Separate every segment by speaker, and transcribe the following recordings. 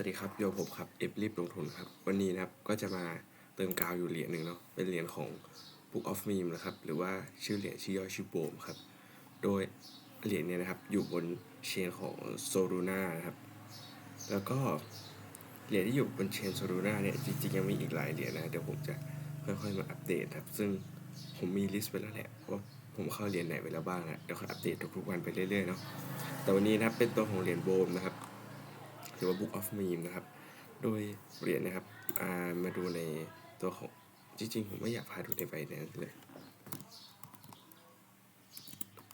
Speaker 1: สวัสดีครับโยผมครับเอฟรีบลงทุนครับ วันนี้นะครับก็จะมาเติมกาวอยู่เหรียญหนึ่งเนาะเป็นเหรียญของ Book of Meme นะครับ หรือว่าชื่อเหรียญชื่อย่อชื่อโบมครับ โดยเหรียญเนี่ยนะครับอยู่บนเชนของโซลูน่านะครับ แล้วก็เหรียญที่อยู่บนเชนโซลูน่าเนี่ยจริงๆ ยังมีอีกหลายเหรียญนะ เดี๋ยวผมจะค่อยๆมาอัปเดตครับ ซึ่งผมมีลิสต์ไว้แล้วแหละว่าผมเข้าเหรียญไหนไปแล้วบ้างนะเดี๋ยวค่อยอัปเดตทุกๆวันไปเรื่อยๆเนาะแต่วันนี้นะครับเป็นตัวของเหรียญโบมนะครับ หรือว่า Book of Meme นะครับ โดยเหรียญนะครับามาดูในตัวของ จริงๆ ผมไม่อยากพาดูในใบนั้นเลย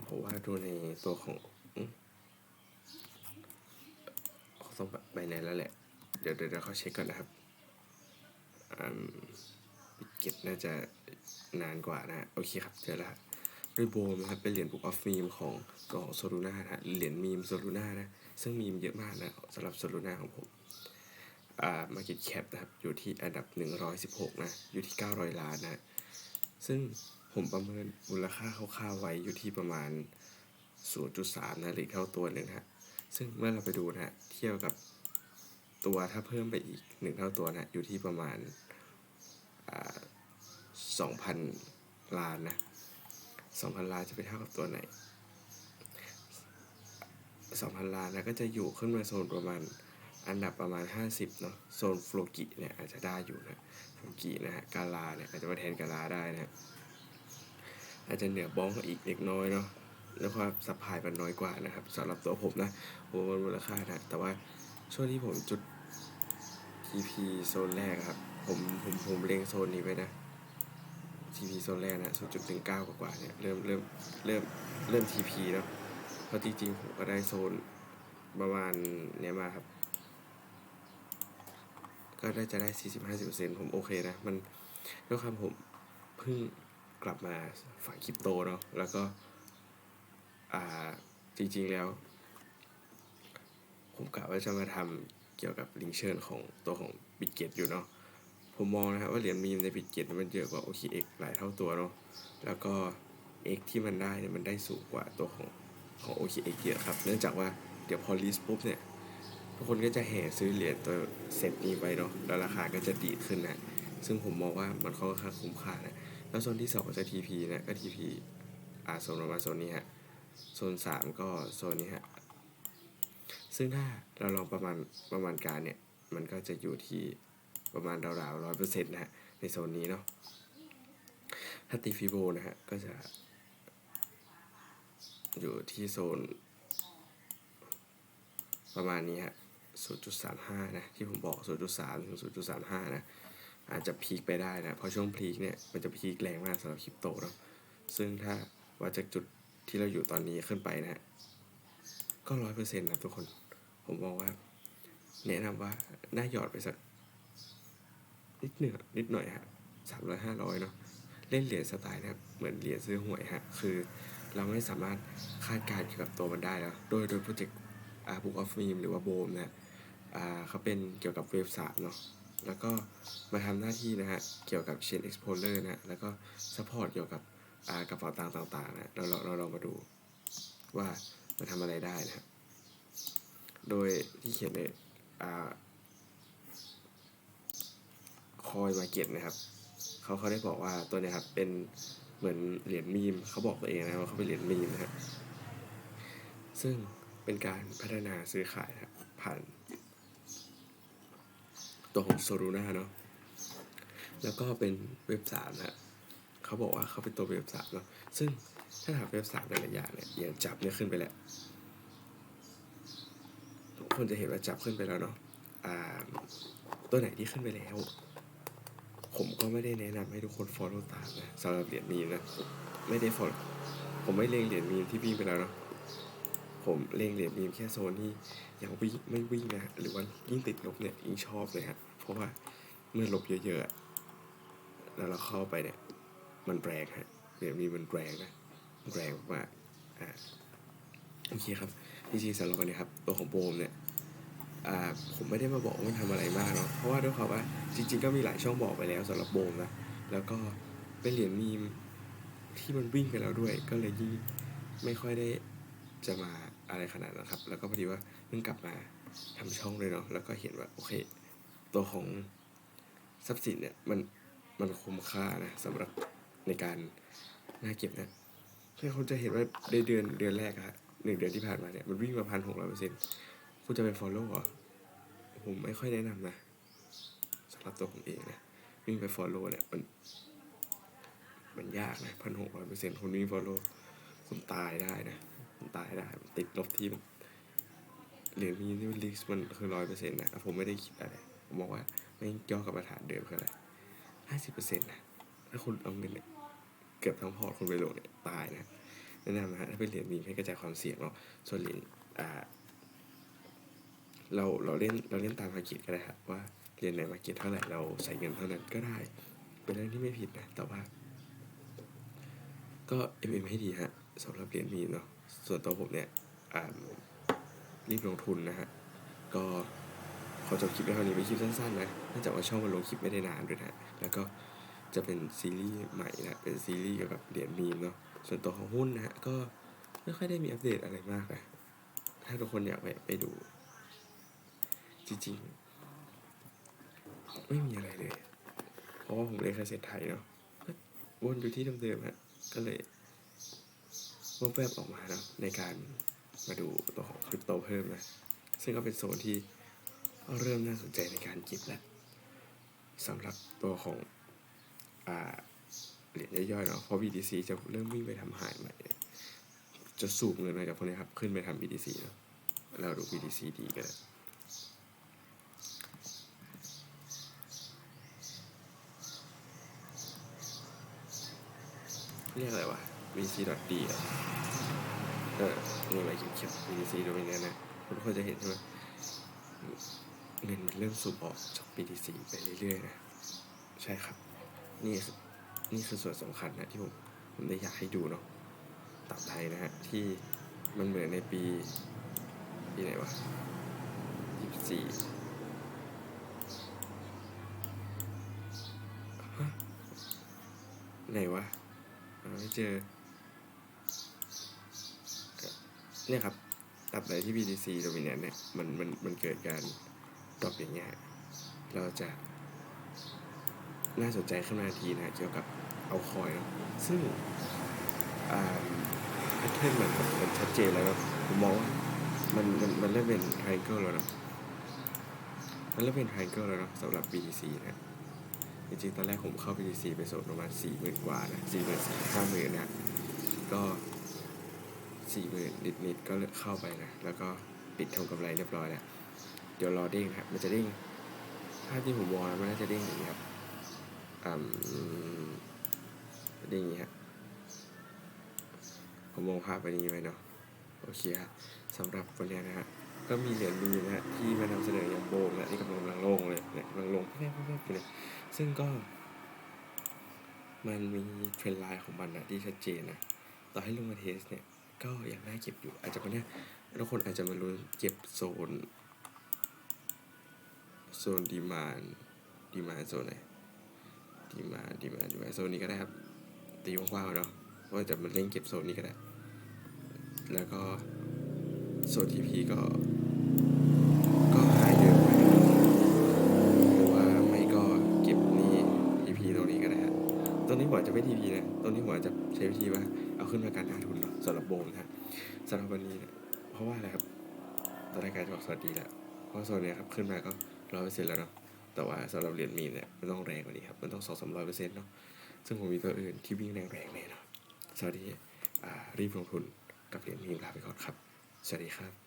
Speaker 1: เพราะว่าดูในตัวของเขาต้องใบนั้นแล้วแหละ เดี๋ยวเดี๋ยวเขาเช็คก่อนนะครับอืมเก็บน่าจะนานกว่านะฮะโอเคครับ เจอแล้ว ฮะโดยโบมนะครับเป็นเหรียญ Book of Meme ของตัวของโซลูน่านะฮะเหรียญมีมโซลูน่านะซึ่งมีมเยอะมากนะสำหรับโซลูน่าของผมอ่า market cap นะครับอยู่ที่อันดับ 116 นะ อยู่ที่ 900 ล้านนะ ซึ่งผมประเมินมูลค่าคร่าวๆไว้อยู่ที่ประมาณ 0.3 นะหรือเท่าตัวหนึ่งฮะซึ่งเมื่อเราไปดูนะฮะเทียบกับตัวถ้าเพิ่มไปอีกหนึ่งเท่าตัวนะอยู่ที่ประมาณอ่า2,000 ล้านนะ 2,000 ล้านจะไปเท่ากับตัวไหน 2,000 ล้านนะก็จะอยู่ขึ้นมาโซนประมาณอันดับประมาณ 50เนาะโซนฟลกิเนี่ยอาจจะได้อยู่นะฟลกินะฮะกาลาเนี่ยอาจจะมาแทนกาลาได้นะฮะอาจจะเหนือบ้องอีกเล็กน้อยเนาะแล้วความสัพพายมันน้อยกว่านะครับสำหรับตัวผมนะผมว่ามูลค่านะแต่ว่าช่วงที่ผมจุด TP โซนแรกครับ ผมผมผมเล็งโซนนี้ไว้นะ TP โซนแรกนะ 0.19 กว่าๆเนี่ย เริ่มเริ่มเริ่มเริ่ม TP เนาะเพราะจริงๆผมก็ได้โซนประมาณเนี้ยมาครับ ก็ได้จะได้ 40-50%ผมโอเคนะ มันด้วยความผมเพิ่งกลับมาฝ่ายคริปโตเนาะ แล้วก็ อ่า จริงๆแล้ว ผมกะว่าจะมาทำเกี่ยวกับลิงเชิญของตัวของบิตเกตอยู่เนาะ ผมมองนะครับว่าเหรียญมีมในบิตเกตมันเยอะกว่า OKX หลายเท่าตัวเนาะ แล้วก็ X ที่มันได้เนี่ยมันได้สูงกว่าตัวของของ OKX เยอะครับ เนื่องจากว่าเดี๋ยวพอลิสปุ๊บเนี่ย ทุกคนก็จะแห่ซื้อเหรียญตัวเซตนี้ไปเนาะ แล้วราคาก็จะดีขึ้นนะ ซึ่งผมมองว่ามันค่อนข้างคุ้มค่านะ แล้วโซนที่สองก็จะ TP นะ ก็ TP อ่าโซนประมาณโซนนี้ฮะ โซนสามก็โซนนี้ฮะ ซึ่งถ้าเราลองประมาณประมาณการเนี่ย มันก็จะอยู่ที่ ประมาณราวๆร้อยเปอร์เซ็นต์นะฮะในโซนนี้เนาะถ้าตีฟิโบนะฮะก็จะ อยู่ที่โซน ประมาณนี้ฮะ0.35 นะ ที่ผมบอก 0.3 ถึง 0.35 นะ อาจจะพีคไปได้นะ เพราะช่วงพีคเนี่ย มันจะพีคแรงมากสำหรับคริปโตเนาะซึ่งถ้าว่าจากจุดที่เราอยู่ตอนนี้ขึ้นไปนะฮะก็ร้อยเปอร์เซ็นต์นะทุกคน ผมมองว่าแนะนำว่า น่าหยอดไปสัก นิดหนึ่งอนิดหน่อยฮะสามร้อยห้าร้อยเนาะเล่นเหรียญสไตล์นะครับเหมือนเหรียญซื้อหวยฮะคือเราไม่สามารถคาดการณ์เกี่ยวกับตัวมันได้แล้วโดยโดยโปรเจกต์อา Book of Meme หรือว่าโบมนะอ่าเขาเป็นเกี่ยวกับเว็บสามเนาะแล้วก็มาทำหน้าที่นะฮะเกี่ยวกับ Chain Explorer นะแล้วก็ support เกี่ยวกับอ่ากระเป๋าตังค์ต่างๆนะเราเราเราลองมาดูว่ามันทำอะไรได้นะฮะโดยที่เขียนในอ่า คอยมาเก็ตนะครับเขาเขาได้บอกว่าตัวเนี้ยครับเป็นเหมือนเหรียญมีมเขาบอกตัวเองนะว่าเขาเป็นเหรียญมีมนะครับซึ่งเป็นการพัฒนาซื้อขายนะครับผ่านตัวของโซลูน่าเนาะแล้วก็เป็นเว็บสามนะเขาบอกว่าเขาเป็นตัวเว็บสามเนาะซึ่งถ้าถามเว็บสามแต่ละอย่างเนี่ยอย่างจับเนี่ยขึ้นไปแล้วทุกคนจะเห็นว่าจับขึ้นไปแล้วเนาะตัวไหนที่ขึ้นไปแล้ว ผมก็ไม่ได้แนะนำให้ทุกคน follow ตามนะสำหรับเหรียญมีนะ ไม่ได้ follow ผมไม่เล็งเหรียญมีที่วิ่งไปแล้วเนาะผมเล็งเหรียญมีแค่โซนที่ยังวิ่งไม่วิ่งนะหรือว่ายิ่งติดลบเนี่ยยิ่งชอบเลยฮะเพราะว่าเมื่อลบเยอะๆแล้วเราเข้าไปเนี่ย มันแรงฮะเหรียญมีมมันแรงนะแรงมากอ่าโอเคครับจริงๆสำหรับวันนี้ครับตัวของโบมเนี่ย ผมไม่ได้มาบอกว่ามันทำอะไรมากเนาะเพราะว่าด้วยความว่าจริง ๆ ก็มีหลายช่องบอกไปแล้วสำหรับโบมนะแล้วก็เป็นเหรียญมีมที่มันวิ่งไปแล้วด้วย ก็เลยยิ่งไม่ค่อยได้จะมาอะไรขนาดนั้นครับ แล้วก็พอดีว่าเพิ่งกลับมาทำช่องเลยเนาะแล้วก็เห็นว่าโอเค ตัวของทรัพย์สินเนี่ยมันมันคุ้มค่านะสำหรับในการน่าเก็บนะเพื่อคุณจะเห็นว่าในเดือนเดือนแรกอะหนึ่งเดือนที่ผ่านมาเนี่ยมันวิ่งมาพันหกร้อยเปอร์เซ็นต์ คุณจะไป follow เหรอผมไม่ค่อยแนะนำนะสำหรับตัวผมเองนะวิ่งไป follow เนี่ยมันมันยากนะพันหกร้อยเปอร์เซ็นต์คนวิ่ง follow คุณตายได้นะคุณตายได้ติดลบที่เหรียญมีนิวลิกมันคือร้อยเปอร์เซ็นต์นะผมไม่ได้คิดอะไรผมบอกว่าไม่ย่อกลับมาฐานเดิมคืออะไรห้าสิบเปอร์เซ็นต์นะถ้าคุณเอาเงินเนี่ยเกือบทั้งพอร์ตคุณไปลงเนี่ยตายนะแนะนำนะฮะถ้าเป็นเหรียญมีให้กระจายความเสี่ยงเนาะส่วนเหรียญอ่า เราเราเล่นเราเล่นตามมาร์เก็ตก็ได้ครับว่าเรียญไหนมาร์เก็ตเท่าไหร่เราใส่เงินเท่านั้นก็ได้ เป็นเรื่องที่ไม่ผิดนะแต่ว่า ก็ MM ให้ดีฮะสำหรับเหรียญมีเนาะส่วนตัวผมเนี่ยอ่ารีบลงทุนนะฮะก็ขอจบคลิปไว้เท่านี้เป็นคลิปสั้นๆนะเนื่องจากว่าช่องมันลงคลิปไม่ได้นานด้วยนะแล้วก็จะเป็นซีรีส์ใหม่นะเป็นซีรีส์เกี่ยวกับเหรียญมีมเนาะส่วนตัวของหุ้นนะฮะก็ไม่ค่อยได้มีอัปเดตอะไรมากนะถ้าทุกคนอยากไปไปดู จริงๆ ไม่มีอะไรเลย เพราะว่าผมเรียนค่เศรษฐไทยเนาะวนอยู่ที่เดิมๆฮะก็เลยแวบออกมาเนาะในการมาดูตัวของคริปโตเพิ่มนะ ซึ่งก็เป็นโซนที่เริ่มน่าสนใจในการเก็บแล้วสำหรับตัวของอ่าเหรียญย่อยๆเนาะเพราะ BTC จะเริ่มวิ่งไปทำหายใหม่ จะสูบเงินมาจากพวกนี้ครับ ขึ้นไปทำ BTC เนาะเราดู BTC ดีกัน เรียกอะไรวะ BTC.D อะเออนี่อะไรเขียวๆ BTC ดูเป็นไงนะทุกคนจะเห็นใช่ไหมเงินมันเริ่มสูบออกจาก BTC ไปเรื่อยๆนะ ใช่ครับ นี่นี่คือส่วนสำคัญนะที่ผมผมได้อยากให้ดูเนาะตับไทยนะฮะ ที่มันเหมือนในปี ปีไหนวะยี่สิบสี่ไหนวะ หาไม่เจอ เนี่ยครับตับใดที่ BTC dominant เนี่ยมันมันมันเกิดการดรอปอย่างเงี้ยเราจะน่าสนใจขึ้นมาทีนะเกี่ยวกับเอาคอยเนาะซึ่งแพทเทิร์นมันมันชัดเจนแล้วเนาะผมมองว่ามันมันมันเริ่มเป็น triangle แล้วเนาะมันเริ่มเป็น triangle แล้วเนาะสำหรับ BTC นะ จริงๆ ตอนแรกผมเข้า BTC ไปโซนประมาณสี่หมื่นกว่านะสี่หมื่นสี่ห้าหมื่นนะก็สี่หมื่นนิดๆ ก็เข้าไปนะ แล้วก็ปิดทำกำไรเรียบร้อยแล้ว เดี๋ยวรอเด้งครับ มันจะเด้งภาพที่ผมมองนะมันน่าจะเด้งอย่างนี้ครับอืมเด้งอย่างนี้ครับผมมองภาพไปนี้ไว้เนาะ โอเคครับสำหรับวันนี้นะฮะ ก็มีเหรียญมีนะฮะที่มานำเสนออย่างโบมนะที่กำลังลงเลยเนี่ยกำลังลงแป๊บๆๆอยู่เลยซึ่งก็ มันมีเทรนไลน์ของมันนะที่ชัดเจนนะต่อให้ลงมาเทสเนี่ยก็ยังได้เก็บอยู่ อาจจะวันเนี้ยทุกคนอาจจะมาลุ้นเก็บโซน โซนดีมานดีมานโซนไหนดีมานดีมานดีมานโซนนี้ก็ได้ครับตีกว้างๆเนาะว่าจะมาเล่นเก็บโซนนี้ก็ได้ แล้วก็ โซนทีพีก็ ก็หายเดิมไปหรือว่าไม่ก็เก็บนี่ทีพีตรงนี้ก็ได้ฮะตอนนี้ผมอาจะไม่ทีพีนะตอนนี้ผมอาจะใช้วิธีว่าเอาขึ้นมาการหาทุนสำหรับโบมนะฮะสำหรับวันนี้เนี่ยเพราะว่าอะไรครับตอนรายการจะบอกสวัสดีแล้วเพราะโซนเนี้ยครับขึ้นมาก็ร้อยเปอร์เซ็นต์แล้วเนาะแต่ว่าสำหรับเหรียญมีเนี่ยมันต้องแรงกว่านี้ครับมันต้องสองสามร้อยเปอร์เซ็นต์เนาะซึ่งผมมีตัวอื่นที่วิ่งแรงแรงๆแน่นอนสวัสดีรีบลงทุนกับเหรียญมีลาไปก่อนครับ สวัสดีครับ